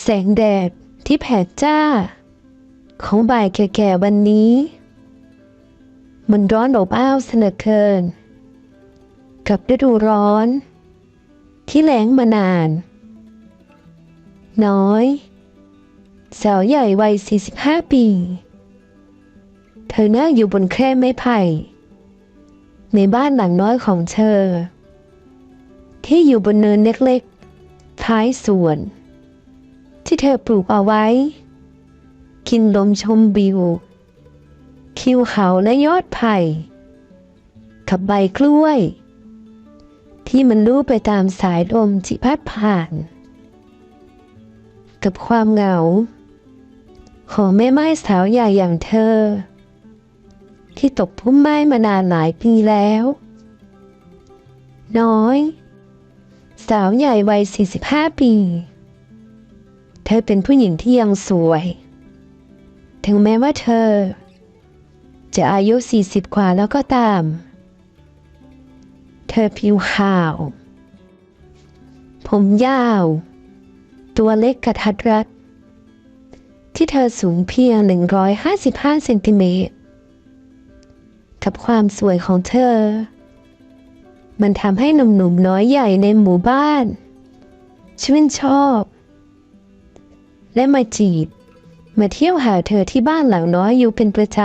แสงแดดที่แผดจ้า ของบ่ายแก่ๆวันนี้ มันร้อนอบอ้าวเสนอเกิน กับฤดูร้อน ที่แหลงมานาน น้อย สาวใหญ่วัย 45 ปี เธอนั่งอยู่บนแคร่ไม้ไผ่ ในบ้านหลังน้อยของเธอ ที่อยู่บนเนินเล็กๆท้ายสวน ที่เธอปลูกเอาไว้ กินลมชมวิว คิวเขาและยอดไผ่กับใบกล้วย ที่มันลู่ไปตามสายลมที่พัดผ่าน กับความเหงา ของแม่ไม้สาวใหญ่อย่างเธอ ที่ตกพุ่มไม้มานานหลายปีแล้ว น้อย สาวใหญ่วัย 45 ปี เธอเป็นผู้หญิงที่ยังสวย ถึงแม้ว่าเธอ จะอายุ 40 กว่าแล้วก็ตาม เธอผิวขาว ผมยาว ตัวเล็กกระทัดรัด ที่เธอสูงเพียง 155 เซนติเมตร กับความสวยของเธอ มันทำให้หนุ่มๆน้อยใหญ่ในหมู่บ้าน ชื่นชอบ และมาจีบ มาเที่ยวหาเธอที่บ้านหลังน้อยอยู่เป็นประจ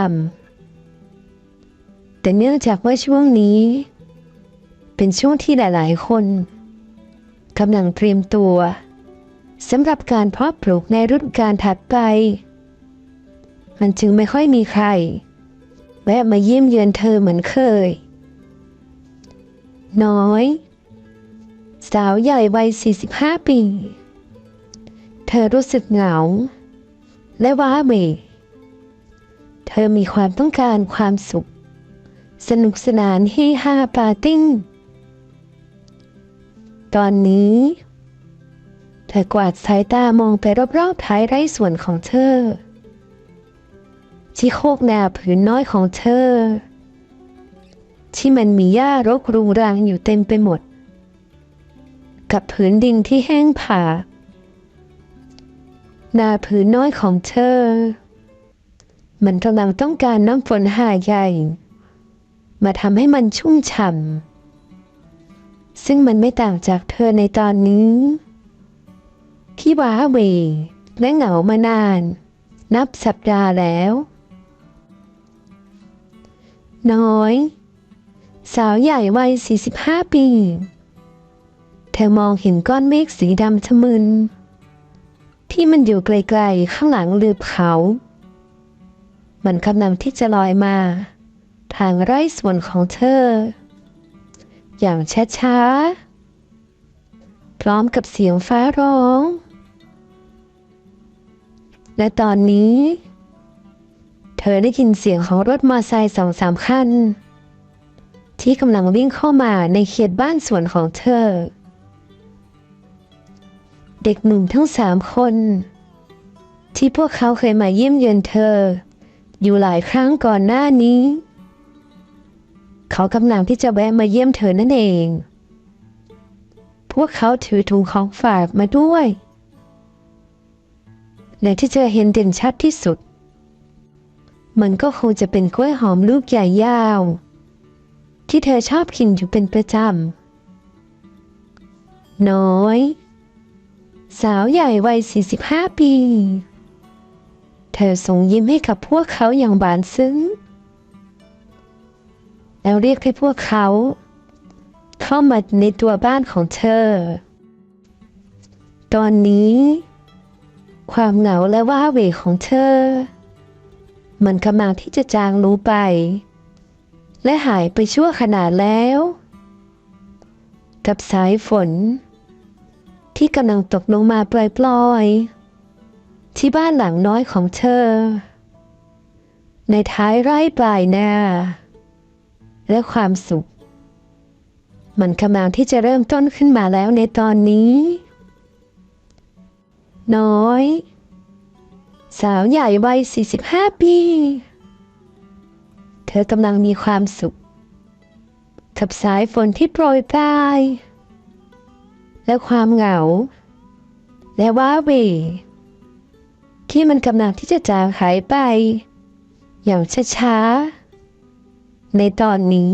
ำแต่เนื่องจากว่าช่วงนี้ เป็นช่วงที่หลายๆ คนกำลังเตรียมตัวสำหรับการเพาะปลูกในฤดูกาลถัดไป มันจึงไม่ค่อยมีใคร แวะมาเยี่ยมเยือนเธอเหมือนเคย น้อย สาวใหญ่วัย 45 ปี เธอรู้สึกเหงา และว้าเวเธอมีความต้องการความสุข สนุกสนานเฮฮาปาร์ติ้ง ตอนนี้ เธอกวาดสายตามองไปรอบๆท้ายไร่สวนของเธอ ที่โคกนาผืนน้อยของเธอ ที่มันมีหญ้ารกรุงรังอยู่เต็มไปหมด กับผืนดินที่แห้งผาก นาผืนน้อยของเธอ มันกำลังต้องการน้ำฝนหาใหญ่ มาทำให้มันชุ่มฉ่ำ ซึ่งมันไม่ต่างจากเธอในตอนนี้ ที่ว้าเวและเหงามานาน นับสัปดาห์แล้ว น้อย สาวใหญ่วัย 45 ปี เธอมองเห็นก้อนเมฆสีดำทะมึน ที่มันอยู่ไกลๆ ข้างหลังลืบเขา มันกำลังที่จะลอยมา ทางไร่สวนของเธอ อย่างช้าๆ พร้อมกับเสียงฟ้าร้อง และตอนนี้ เธอได้ยินเสียงของรถมอเตอร์ไซค์สองสามคันที่กำลังวิ่งเข้ามาในเขตบ้านสวนของเธอ เด็กหนุ่มทั้งสามคน ที่พวกเขาเคยมาเยี่ยมเยือนเธอ อยู่หลายครั้งก่อนหน้านี้ เขากำลังที่จะแวะมาเยี่ยมเธอนั่นเอง พวกเขาถือถุงของฝากมาด้วยและที่เธอเห็นเด่นชัดที่สุด มันก็คงจะเป็นกล้วยหอมลูกใหญ่ยาว ที่เธอชอบกินอยู่เป็นประจำน้อย สาวใหญ่วัย 45 ปี เธอส่งยิ้มให้กับพวกเขาอย่างบานซึ้ง แล้วเรียกให้พวกเขา เข้ามาในตัวบ้านของเธอ ตอนนี้ ความเหงาและว้าเหวของเธอ มันกำลังที่จะจางรู้ไป และหายไปชั่วขนาดแล้ว กับสายฝน ที่กำลังตกลงมาปล่อยๆที่บ้านหลังน้อยของเธอ ในท้ายไร่ปลายนาและความสุข มันกำลังที่จะเริ่มต้นขึ้นมาแล้วในตอนนี้ น้อย สาวใหญ่วัย 45 ปี เธอกำลังมีความสุขกับสายฝนที่โปรยปลาย และความเหงา และว้าเวที่มันกำลังที่จะจางหายไป อย่างช้าๆในตอนนี้